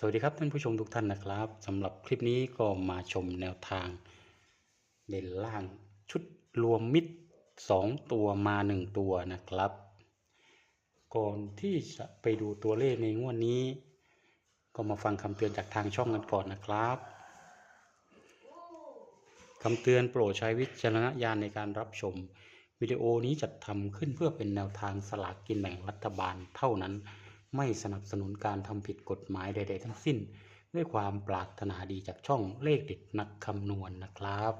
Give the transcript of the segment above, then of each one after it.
สวัสดีครับท่านผู้ชมทุกท่านนะครับสำหรับคลิปนี้ก็มาชมแนวทาง เด่นล่างชุดรวมมิตรสองตัวมาหนึ่งตัวนะครับ ก่อนที่จะไปดูตัวเลขในงวดนี้ ก็มาฟังคำเตือนจากทางช่องกันก่อนนะครับคำเตือนโปรดใช้วิจารณญาณในการรับชม วิดีโอนี้จัดทำขึ้นเพื่อเป็นแนวทางสลากกินแบ่งรัฐบาลเท่านั้น ไม่สนับสนุนการทำผิดกฎหมายใด ๆ ทั้งสิ้น ด้วยความปรารถนาดีจากช่องเลขเด็ดนักคำนวณนะครับ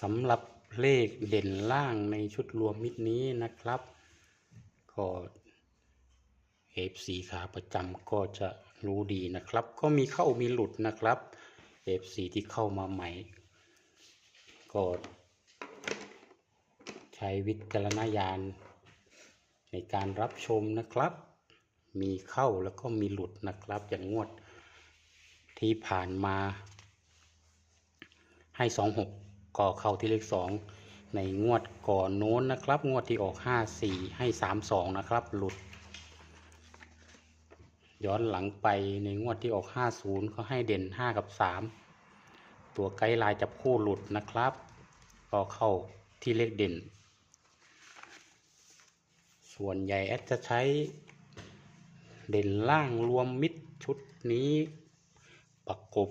สำหรับเลขเด่นล่างในชุดรวมมิตรนี้นะครับ ก็เอฟซีขาประจำก็จะ รู้ดีนะครับ ก็มีเข้ามีหลุดนะครับเอฟซีที่เข้ามาใหม่ก็ใช้วิจารณญาณในการรับชมนะครับ มีเข้าแล้วก็มีหลุดนะครับ อย่างงวดที่ผ่านมา ให้สองหกก็เข้าที่เลขสองในงวดก่อนโน้นนะครับ งวดที่ออกห้าสี่ให้สามสองนะครับ หลุด ย้อนหลังไปในงวดที่ออกห้าศูนย์ก็ให้เด่นห้ากับสามตัวไกด์ไลน์จับคู่หลุดนะครับ ก็เข้าที่เลขเด่น ส่วนใหญ่แอดจะใช้เด่นล่างรวมมิดชุดนี้ประกบ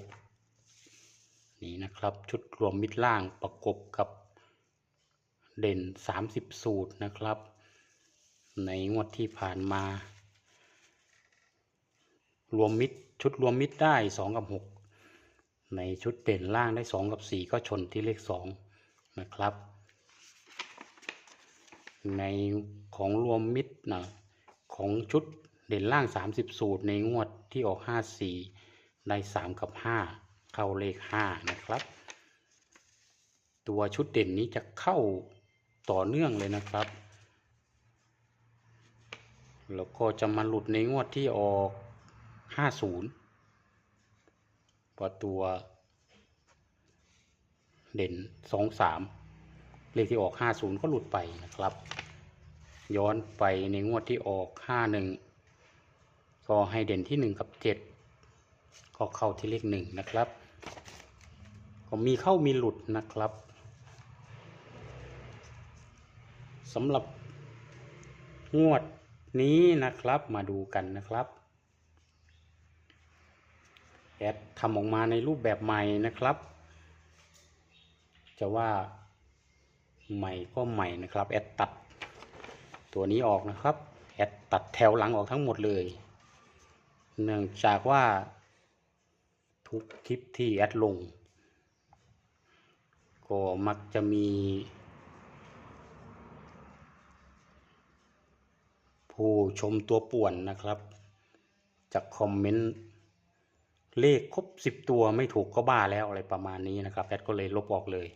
นี่นะครับชุดรวมมิดล่างประกบกับเด่น 30 สูตรนะครับ ในงวดที่ผ่านมา รวมมิดชุดรวมมิดได้ 2 กับ 6 ในชุดเด่นล่างได้ 2 กับ 4 ก็ชนที่เลข 2 นะครับ ในของรวมมิดนะของชุดเด่นล่าง 30 สูตรในงวดที่ออก 54 ได้ 3 กับ 5 เข้าเลข 5 นะครับ ตัวชุดเด่นนี้จะเข้าต่อเนื่องเลยนะครับ แล้วก็จะมาหลุดในงวดที่ออก 50พอตัวเด่น2-3เลขที่ออก50ก็หลุดไปนะครับ ย้อนไปในงวดที่ออก51ก็ให้เด่นที่1กับ7ก็เข้าที่เลข1นะครับ ก็มีเข้ามีหลุดนะครับสำหรับงวดนี้นะครับมาดูกันนะครับ แอดทำออกมาในรูปแบบใหม่นะครับ จะว่าใหม่ก็ใหม่นะครับ แอดตัดตัวนี้ออกนะครับ แอดตัดแถวหลังออกทั้งหมดเลย เนื่องจากว่าทุกคลิปที่แอดลง ก็มักจะมี ผู้ชมตัวป่วนนะครับ จากคอมเมนต์ เลขครบสิบตัวไม่ถูกก็บ้าแล้วอะไรประมาณนี้นะครับแอดก็เลยลบออกเลย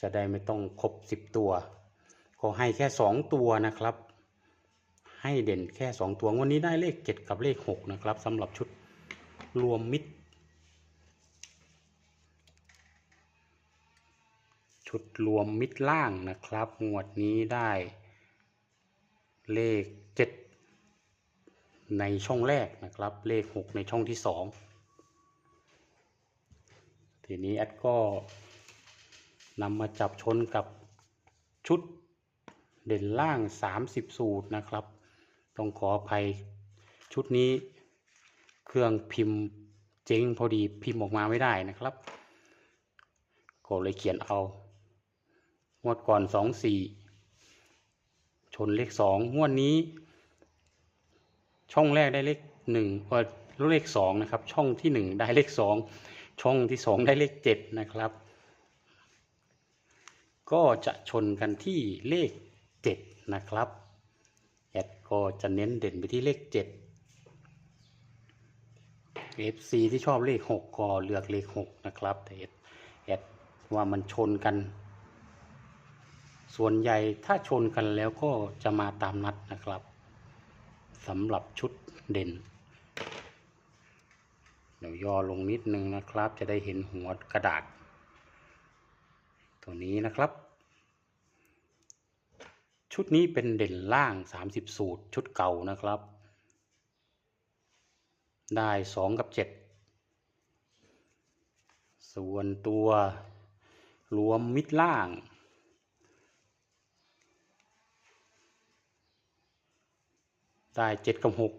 จะได้ไม่ต้องครบสิบตัว ก็ให้แค่สองตัวนะครับ ให้เด่นแค่สองตัววันนี้ได้เลขเจ็ดกับเลขหกนะครับสำหรับชุดรวมมิตร ชุดรวมมิดล่างนะครับ งวดนี้ได้เลขเจ็ด ในช่องแรกนะครับ เลขหกในช่องที่สองทีนี้แอดก็นำมาจับชนกับชุดเด่นล่าง 30 สูตรนะครับ ต้องขออภัยชุดนี้เครื่องพิมพ์เจ๊งพอดีพิมพ์ออกมาไม่ได้นะครับก็เลยเขียนเอา งวดก่อนสองสี่ชนเลขสองงวดนี้ ช่องแรกได้เลขหนึ่งเออเลขสองนะครับ ช่องที่หนึ่งได้เลขสองช่องที่สองได้เลขเจ็ดนะครับ ก็จะชนกันที่เลขเจ็ดนะครับแอดก็จะเน้นเด่นไปที่เลขเจ็ด FC ที่ชอบเลขหกก็เลือกเลขหกนะครับแต่แอดว่ามันชนกัน ส่วนใหญ่ถ้าชนกันแล้วก็จะมาตามนัดนะครับ สำหรับชุดเด่น เดี๋ยวย่อลงนิดนึงนะครับ จะได้เห็นหัวกระดาษ ตัวนี้นะครับ ชุดนี้เป็นเด่นล่าง 30 สูตรชุดเก่านะครับ ได้ 2 กับ 7 ส่วนตัวรวมมิดล่าง ได้เจ็ดกับหก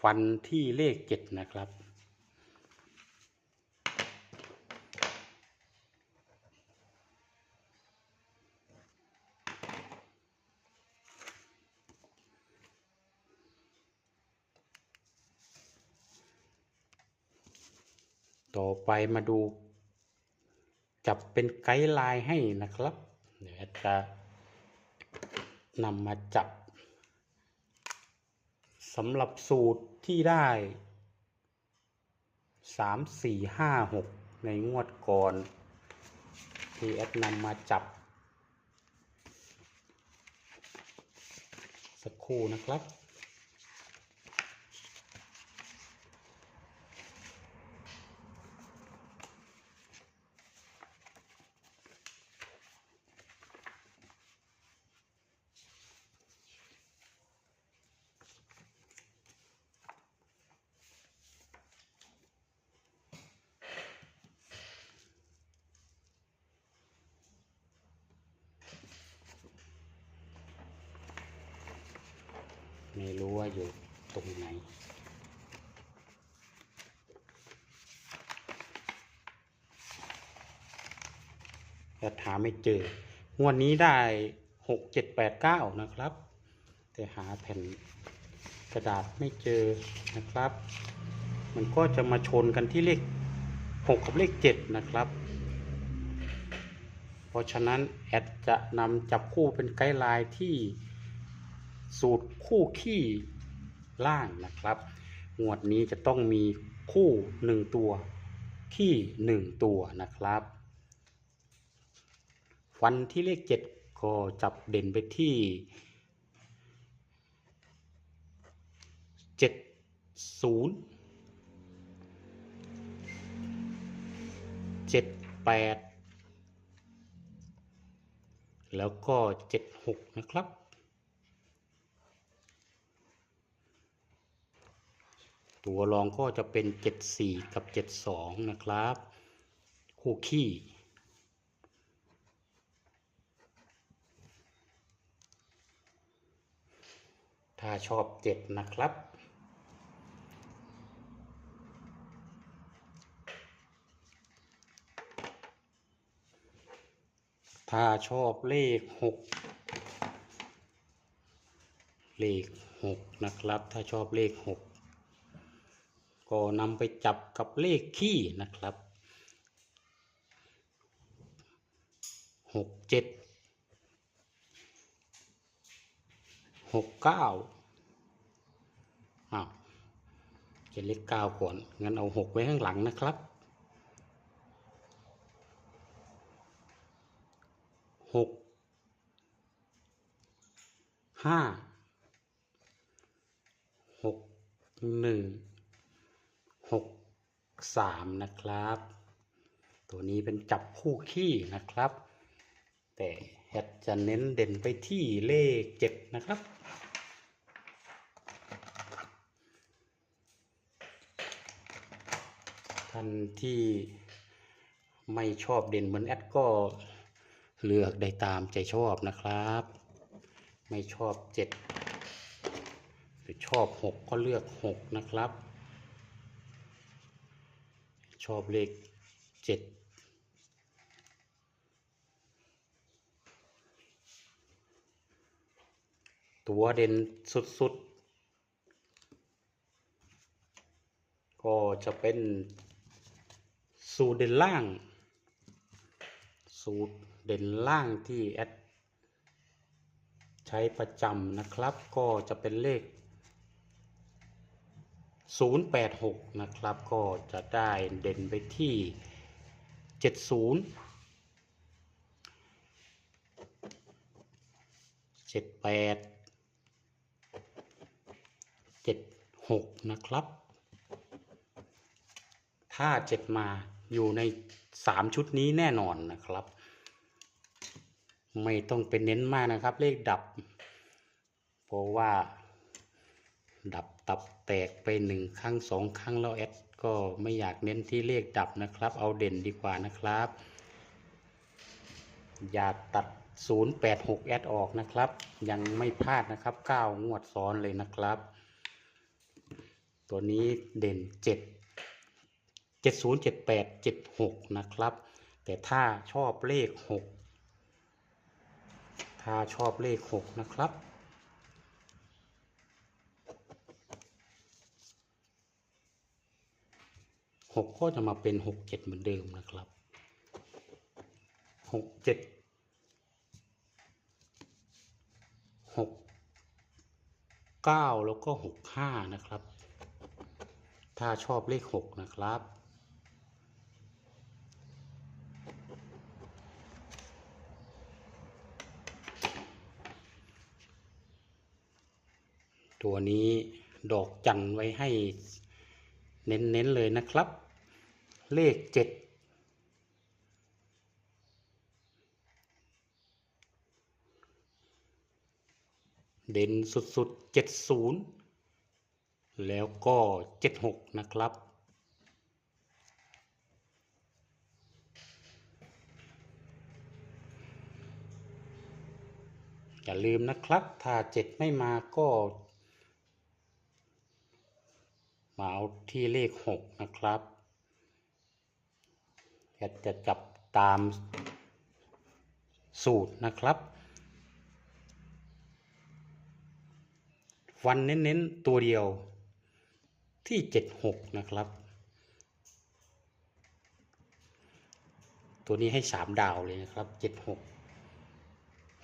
ฟันที่เลขเจ็ดนะครับ ต่อไปมาดู จับเป็นไกด์ไลน์ให้นะครับ เดี๋ยวจะนำมาจับ สำหรับสูตรที่ได้สามสี่ห้าหกในงวดก่อน ที่แอดนำมาจับ สักครู่นะครับ ไม่รู้ว่าอยู่ตรงไหน แต่หาไม่เจอ งวดนี้ได้หกเจ็ดแปดเก้านะครับ แต่หาแผ่นกระดาษไม่เจอนะครับ มันก็จะมาชนกันที่เลขหกกับเลขเจ็ดนะครับ เพราะฉะนั้นแอดจะนำจับคู่เป็นไกด์ไลน์ที่ สูตรคู่ขี้ล่างนะครับงวดนี้จะต้องมีคู่หนึ่งตัว ขี้หนึ่งตัวนะครับวันที่เลขเจ็ดก็จับเด่นไปที่เจ็ดศูนย์เจ็ดแปดแล้วก็เจ็ดหกนะครับ ตัวรองก็จะเป็น 74 กับ 72 นะครับ คู่ขี้ ถ้าชอบ 7 นะครับ ถ้าชอบเลข 6 เลข 6 นะครับ ถ้าชอบเลข 6 ก็นำไปจับกับเลขขี้นะครับหกเจ็ดหกเก้าอ้าวเขียนเลขเก้าก่อน งั้นเอาหกไว้ข้างหลังนะครับหกห้าหกหนึ่ง หกสามนะครับ ตัวนี้เป็นจับคู่ขี้นะครับ แต่แฮดจะเน้นเด่นไปที่เลขเจ็ดนะครับท่านที่ไม่ชอบเด่นเหมือนแอดก็เลือกได้ตามใจชอบนะครับ ไม่ชอบเจ็ดหรือชอบหกก็เลือกหกนะครับ ชอบเลขเจ็ดตัวเด่นสุดๆ ก็จะเป็นสูตรเด่นล่าง สูตรเด่นล่างที่แอดใช้ประจำนะครับ ก็จะเป็นเลข 086 นะครับ ก็จะได้เด่นไปที่ 70 78 76 นะครับ ถ้าเจ็ดมาอยู่ในสามชุดนี้แน่นอนนะครับ ไม่ต้องเป็นเน้นมากนะครับ เลขดับ เพราะว่า ดับตับแตกไปหนึ่งครั้งสองครั้งแล้วแอดก็ไม่อยากเน้นที่เลขดับนะครับ เอาเด่นดีกว่านะครับ อย่าตัด 086 แอดออกนะครับ ยังไม่พลาดนะครับ 9 งวดซ้อนเลยนะครับ ตัวนี้เด่น 7 7078 76 นะครับ แต่ถ้าชอบเลข 6 ถ้าชอบเลข 6 นะครับ หกก็จะมาเป็นหกเจ็ดเหมือนเดิมนะครับหกเจ็ดหกเก้าแล้วก็หกห้านะครับ ถ้าชอบเลขหกนะครับตัวนี้ดอกจันไว้ให้เน้นๆเลยนะครับ เลขเจ็ดเด่นสุดๆ70แล้วก็76นะครับ อย่าลืมนะครับ ถ้า7ไม่มาก็มาเอาที่เลข6นะครับ จะจะจับตามสูตรนะครับ วันเน้นๆ ตัวเดียวที่ 76 นะครับ ตัวนี้ให้ 3 ดาวเลยนะครับ 76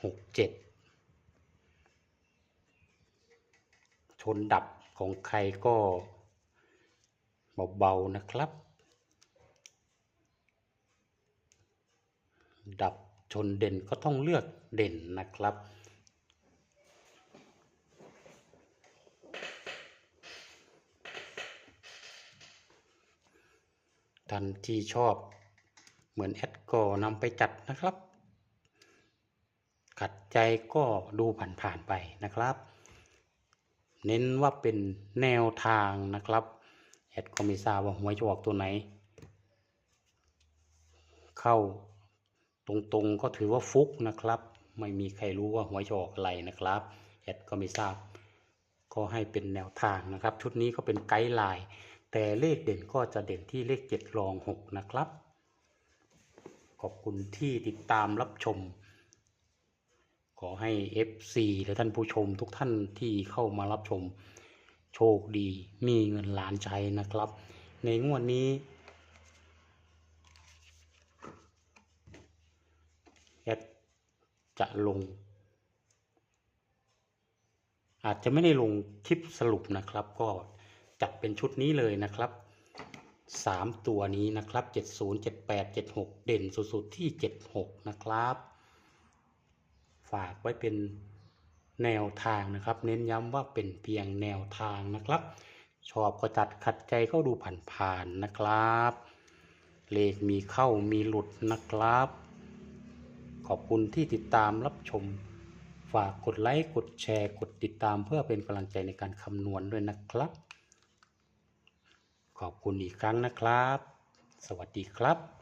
67 ชนดับของใครก็เบา ๆ นะครับ ดับชนเด่นก็ต้องเลือกเด่นนะครับท่านที่ชอบเหมือนแอดก็นำไปจัดนะครับ ขัดใจก็ดูผ่านๆไปนะครับ เน้นว่าเป็นแนวทางนะครับแอดก็ไม่ทราบว่าหวยจะออกตัวไหน เข้า ตรงๆก็ถือว่าฟุกนะครับ ไม่มีใครรู้ว่าหวยจะออกอะไรนะครับแอดก็ไม่ทราบ ก็ให้เป็นแนวทางนะครับ ชุดนี้ก็เป็นไกด์ไลน์แต่เลขเด่นก็จะเด่นที่เลขเจ็ดรองหกนะครับ ขอบคุณที่ติดตามรับชม ขอให้ FC และท่านผู้ชมทุกท่านที่เข้ามารับชม โชคดีมีเงินล้านใจนะครับ ในงวดนี้ แอด จะลง อาจจะไม่ได้ลงคลิปสรุปนะครับ ก็จัดเป็นชุดนี้เลยนะครับสามตัวนี้นะครับเจ็ดศูนย์เจ็ดแปดเจ็ดหกเด่นสุดๆที่เจ็ดหกนะครับ ฝากไว้เป็นแนวทางนะครับ เน้นย้ำว่าเป็นเพียงแนวทางนะครับ ชอบก็จัดขัดใจก็ดูผ่านๆนะครับ เลขมีเข้ามีหลุดนะครับ อบคุณที่ติดตามรับชม ฝากกดไลค์กดแชร์ กดติดตามเพื่อเป็นกำลังใจในการคำนวณด้วยนะครับ ขอบคุณอีกครั้งนะครับ สวัสดีครับ